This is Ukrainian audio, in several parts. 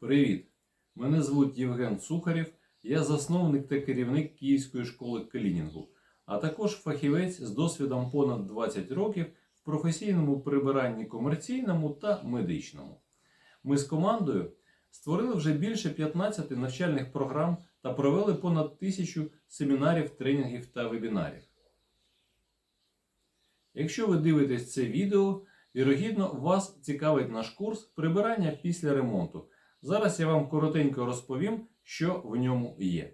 Привіт! Мене звуть Євген Сухарєв, я засновник та керівник Київської школи клінінгу, а також фахівець з досвідом понад 20 років в професійному прибиранні комерційному та медичному. Ми з командою створили вже більше 15 навчальних програм та провели понад тисячу семінарів, тренінгів та вебінарів. Якщо ви дивитесь це відео, вірогідно вас цікавить наш курс прибирання після ремонту. Зараз я вам коротенько розповім, що в ньому є.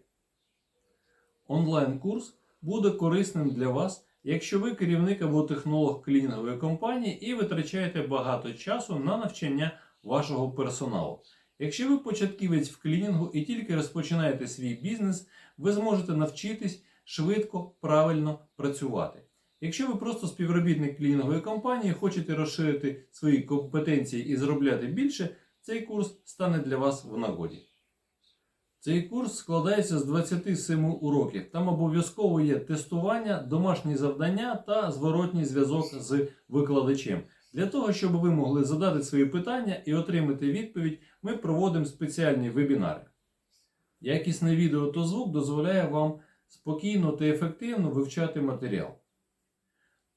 Онлайн-курс буде корисним для вас, якщо ви керівник або технолог клінінгової компанії і витрачаєте багато часу на навчання вашого персоналу. Якщо ви початківець в клінінгу і тільки розпочинаєте свій бізнес, ви зможете навчитись швидко, правильно працювати. Якщо ви просто співробітник клінінгової компанії, хочете розширити свої компетенції і заробляти більше, цей курс стане для вас в нагоді. Цей курс складається з 27 уроків. Там обов'язково є тестування, домашні завдання та зворотній зв'язок з викладачем. Для того, щоб ви могли задати свої питання і отримати відповідь, ми проводимо спеціальні вебінари. Якісне відео та звук дозволяє вам спокійно та ефективно вивчати матеріал.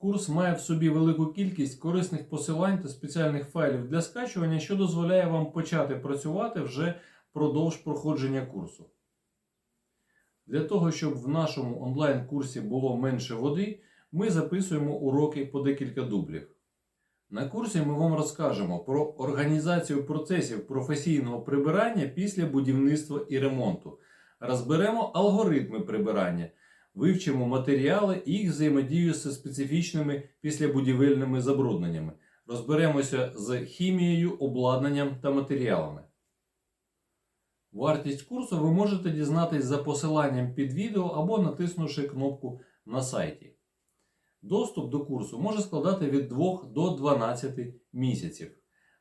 Курс має в собі велику кількість корисних посилань та спеціальних файлів для скачування, що дозволяє вам почати працювати вже впродовж проходження курсу. Для того, щоб в нашому онлайн-курсі було менше води, ми записуємо уроки по декілька дублів. На курсі ми вам розкажемо про організацію процесів професійного прибирання після будівництва і ремонту. Розберемо алгоритми прибирання, вивчимо матеріали і їх взаємодію з специфічними післябудівельними забрудненнями. Розберемося з хімією, обладнанням та матеріалами. Вартість курсу ви можете дізнатись за посиланням під відео або натиснувши кнопку на сайті. Доступ до курсу може складати від 2 до 12 місяців.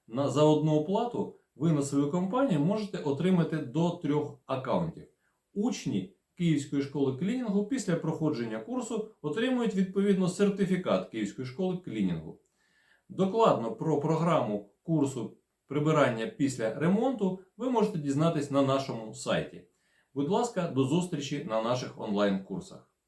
За одну оплату ви на свою компанію можете отримати до 3 аккаунтів. Учні Київської школи клінінгу після проходження курсу отримують відповідно сертифікат Київської школи клінінгу. Докладно про програму курсу прибирання після ремонту ви можете дізнатись на нашому сайті. Будь ласка, до зустрічі на наших онлайн-курсах.